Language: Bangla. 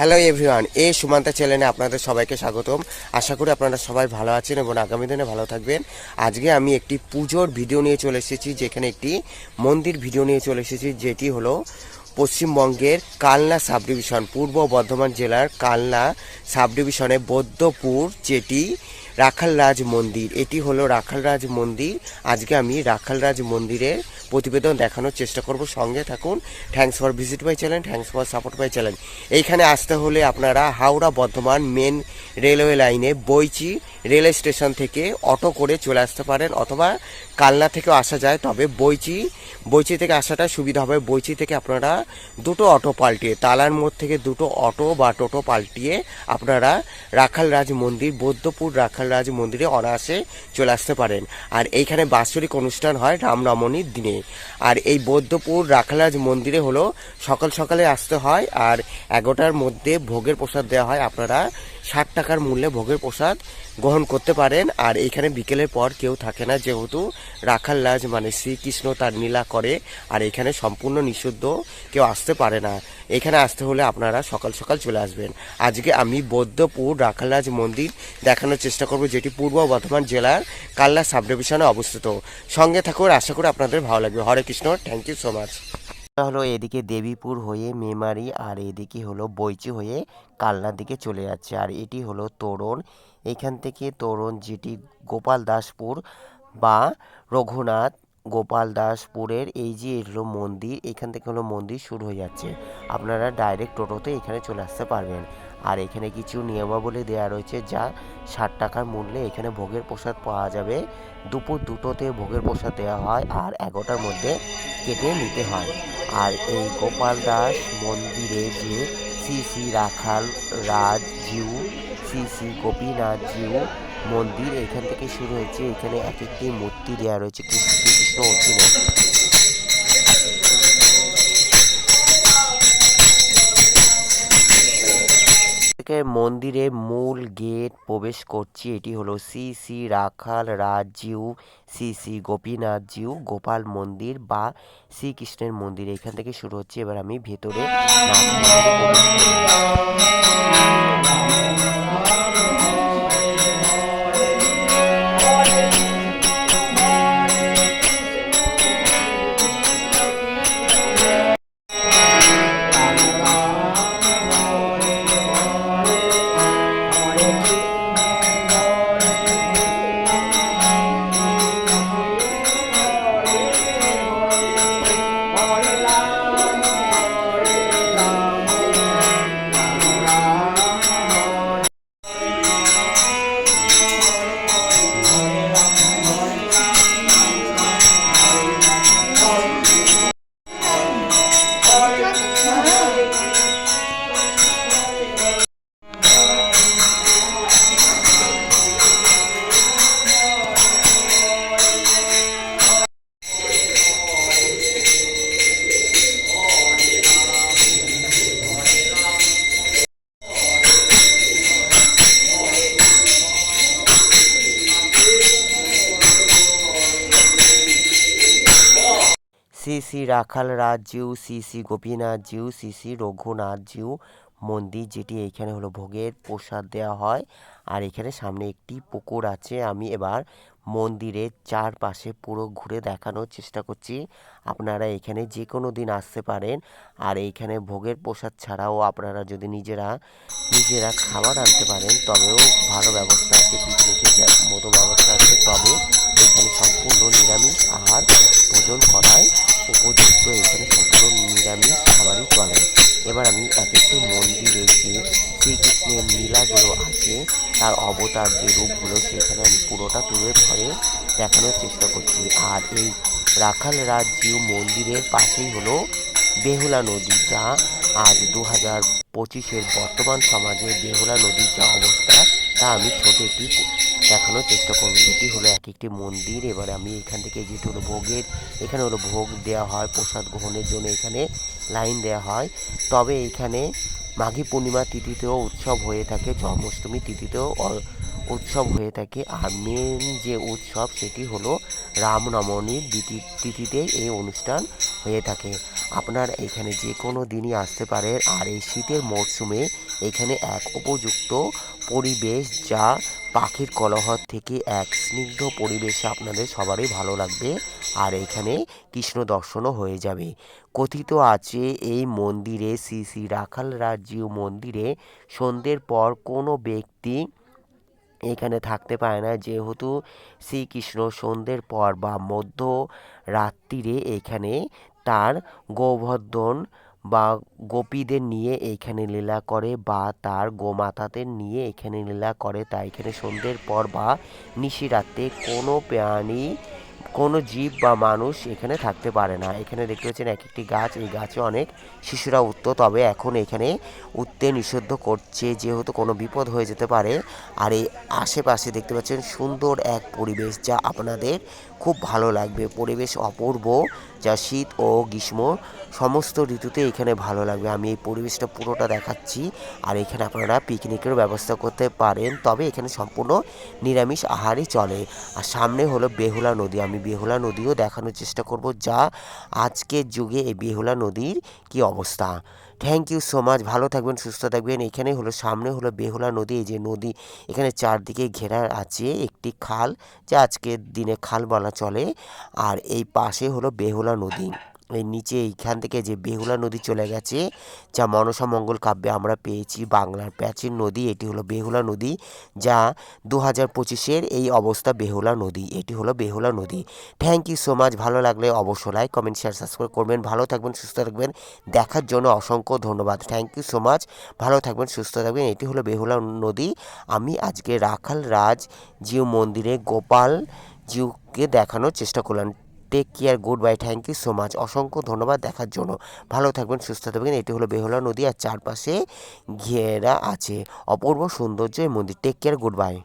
হ্যালো এভরিওয়ান এ সুমান্তা চ্যানেলে আপনাদের সবাইকে স্বাগতম। আশা করি আপনারা সবাই ভালো আছেন এবং আগামী দিনে ভালো থাকবেন। আজকে আমি একটি পুজোর ভিডিও নিয়ে চলে এসেছি, যেখানে একটি মন্দির ভিডিও নিয়ে চলে এসেছি, যেটি হলো পশ্চিমবঙ্গের কালনা সাব ডিভিশন পূর্ব বর্ধমান জেলার কালনা সাব ডিভিশনে বৌদ্ধপুর যেটি রাখালরাজ মন্দির। এটি হলো রাখালরাজ মন্দির। আজকে আমি রাখালরাজ মন্দিরের প্রতিবেদন দেখানোর চেষ্টা করব। সঙ্গে থাকুন। Thanks for visit my channel thanks for support my channel এইখানে আসতে হলে আপনারা হাওড়া বর্ধমান মেন রেলওয়ে লাইনে বইচি রেল স্টেশন থেকে অটো করে চলে আসতে পারেন অথবা কালনা থেকেও আসা যায়। তবে বইচি বইচি থেকে আসাটা সুবিধা হবে। বইচি থেকে আপনারা দুটো অটো পাল্টিয়ে, তালার মোড় থেকে দুটো অটো বা টোটো পাল্টিয়ে আপনারা রাখালরাজ মন্দির বৌদ্ধপুর রাখালরাজ মন্দিরে অনায়াসে চলে আসতে পারেন। আর এইখানে বাৎসরিক অনুষ্ঠান হয় রামনবমীর দিনে। আর এই বৌদ্ধপুর রাখালরাজ মন্দিরে হলো সকাল সকালে আসতে হয় আর এগারোটার মধ্যে ভোগের প্রসাদ দেওয়া হয়। আপনারা ষাট টাকার মূল্যে ভোগের প্রসাদ গ্রহণ করতে পারেন। আর এখানে বিকেলের পর কেউ থাকে না, যেহেতু রাখাল রাজ মানে শ্রীকৃষ্ণ তার নীলা করে আর এখানে সম্পূর্ণ নিষিদ্ধ কেউ আসতে পারে না। এখানে আসতে হলে আপনারা সকাল সকাল চলে আসবেন। আজকে আমি বৌদ্ধপুর রাখালরাজ মন্দির দেখানোর চেষ্টা করব। যেটি পূর্ব বর্ধমান জেলার কাল্লা সাব ডিভিশনে অবস্থিত। সঙ্গে থাকুন, আশা করি আপনাদের ভালো লাগবে। Hare Krishna thank you so much হলো এদিকে দেবীপুর হয়ে মেমারি, আর এদিকে হলো বইচি হয়ে কালনার দিকে চলে যাচ্ছে। আর এটি হলো তোরণ। এখান থেকে তোরণ যেটি গোপাল দাসপুর বা রঘুনাথ গোপাল দাসপুরের, এই যে হলো মন্দির, এখান থেকে হলো মন্দির শুরু হয়ে যাচ্ছে। আপনারা ডাইরেক্ট টোটোতে এখানে চলে আসতে পারবেন। আর এখানে কিছু নিয়মাবলী দেওয়া রয়েছে যা ষাট টাকার মূল্যে এখানে ভোগের প্রসাদ পাওয়া যাবে। দুপুর দুটোতে ভোগের প্রসাদ দেওয়া হয় আর এগারোটার মধ্যে কেটে নিতে হয়। আর এই গোপাল দাস মন্দিরে যে শ্রী শ্রী রাখাল রাজ জিউ, শ্রী শ্রী গোপীনাথ জিউ মন্দির এখান থেকে শুরু হয়েছে। এখানে এক একটি মূর্তি দেওয়া রয়েছে। কৃষ্ণ অর্জুনের। থেকে মন্দিরে মূল গেট প্রবেশ করছি। এটি হলো শ্রী শ্রী রাখাল রাজজিউ, শ্রী শ্রী গোপীনাথজিউ গোপাল মন্দির বা শ্রীকৃষ্ণের মন্দির। এখান থেকে শুরু হচ্ছে। এবার আমি ভেতরে শ্রী রাখাল রাজ জিউ শ্রী শ্রী গোপীনাথ জিউ শ্রী শ্রী রঘুনাথ জিউ মন্দির যেটি এইখানে হলো ভোগের প্রসাদ দেওয়া হয়। আর এখানে সামনে একটি পুকুর আছে। আমি এবার মন্দিরের চারপাশে পুরো ঘুরে দেখানোর চেষ্টা করছি। আপনারা এখানে যে কোনো দিন আসতে পারেন। আর এইখানে ভোগের প্রসাদ ছাড়াও আপনারা যদি নিজেরা নিজেরা খাবার আনতে পারেন, তবেও ভালো ব্যবস্থা আছে, পিকনিকের মতো ব্যবস্থা আছে। তবে এখানে সম্পূর্ণ নিরামিষ আহার ভোজন করায় উপযুক্ত। এখানে সম্পূর্ণ নিরামিষ খাবারই চলে। এবার আমি এক একটি মন্দিরে যে শ্রীকৃষ্ণের লীলাগুলো আছে, তার অবতার যে রূপগুলো সেখানে আমি পুরোটা তুলে ধরে দেখানোর চেষ্টা করছি। আর এই রাখাল রাজ জিউ মন্দিরের পাশেই হলো বেহুলা নদী, যা আজ দু হাজার পঁচিশের বর্তমান সমাজে বেহুলা নদীর যা অবস্থা, তা আমি ছোট একটি দেখানোর চেষ্টা করব। এটি হলো এক একটি মন্দির। এবারে আমি এখান থেকে যেটি হলো ভোগের, এখানে হলো ভোগ দেওয়া হয়, প্রসাদ গ্রহণের জন্য এখানে লাইন দেওয়া হয়। তবে এখানে মাঘী পূর্ণিমা তিথিতেও উৎসব হয়ে থাকে, জন্মাষ্টমী তিথিতেও উৎসব হয়ে থাকে। আর মেন যে উৎসব সেটি হলো রামনবমীর তিথিতে এই অনুষ্ঠান হয়ে থাকে। আপনার এখানে যে কোনো দিনই আসতে পারেন। আর এই শীতের মরশুমে এখানে এক উপযুক্ত পরিবেশ যা পাখির কলহর থেকে এক স্নিগ্ধ পরিবেশে আপনাদের সবারই ভালো লাগবে। আর এখানে কৃষ্ণ দর্শনও হয়ে যাবে। কথিত আছে, এই মন্দিরে শ্রী শ্রী রাখাল রাজ্যীয় মন্দিরে সন্ধ্যের পর কোনো ব্যক্তি এখানে থাকতে পারে না। যেহেতু শ্রীকৃষ্ণ সন্ধ্যের পর বা মধ্য রাত্রিরে এখানে তার গোবর্ধন বা গোপীদের নিয়ে এখানে লীলা করে বা তার গোমাতাদের নিয়ে এখানে লীলা করে তাই এখানে সন্ধ্যের পর বা নিশিরাতে কোনো প্রাণী, কোনো জীব বা মানুষ এখানে থাকতে পারে না। এখানে দেখতে পাচ্ছেন এক একটি গাছ, এই গাছে অনেক শিশুরা উঠত তবে এখন এখানে উঠতে নিষিদ্ধ করছে, যেহেতু কোনো বিপদ হয়ে যেতে পারে। আর এই আশেপাশে দেখতে পাচ্ছেন সুন্দর এক পরিবেশ, যা আপনাদের খুব ভালো লাগবে। পরিবেশ অপূর্ব যা শীত ও গ্রীষ্ম, সমস্ত ঋতুতে এখানে ভালো লাগবে। আমি এই পরিবেশটা পুরোটা দেখাচ্ছি আর এখানে আপনারা পিকনিকের ব্যবস্থা করতে পারেন। তবে এখানে সম্পূর্ণ নিরামিষ আহারই চলে। আর সামনে হলো বেহুলা নদী। আমি বেহুলা নদীও দেখানোর চেষ্টা করব যা আজকের যুগে এই বেহুলা নদীর কি অবস্থা। থ্যাংক ইউ সো মাচ ভালো থাকবেন, সুস্থ থাকবেন। এখানে হলো, সামনে হলো, বেহুলা নদী। এই যে নদী, এখানে চারদিকে ঘেরা আছে একটি খাল, যা আজকের দিনে খাল বলা চলে। আর এই পাশে হলো, বেহুলা নদী। এই নিচে এইখান থেকে যে বেহুলা নদী চলে গেছে, যা মনসা মঙ্গল কাব্যে আমরা পেয়েছি বাংলার প্রাচীন নদী, এটি হলো বেহুলা নদী, যা দু হাজার পঁচিশের এই অবস্থা বেহুলা নদী, এটি হলো বেহুলা নদী। থ্যাংক ইউ সো মাচ ভালো লাগলে অবশ্যই লাইক কমেন্ট শেয়ার সাবস্ক্রাইব করবেন। ভালো থাকবেন, সুস্থ থাকবেন। দেখার জন্য অসংখ্য ধন্যবাদ। থ্যাংক ইউ সো মাচ ভালো থাকবেন, সুস্থ থাকবেন। এটি হলো বেহুলা নদী। আমি আজকে রাখাল রাজ জিউ মন্দিরে গোপাল জিউকে দেখানোর চেষ্টা করলাম। Take care, good bye, thank you so much. অসংখ্য ধন্যবাদ দেখার জন্য। ভালো থাকবেন, সুস্থ থাকবেন। এটি হলো বেহলা নদী আর চারপাশে ঘেরা আছে। অপূর্ব সৌন্দর্য এই মন্দির। Take care, good bye.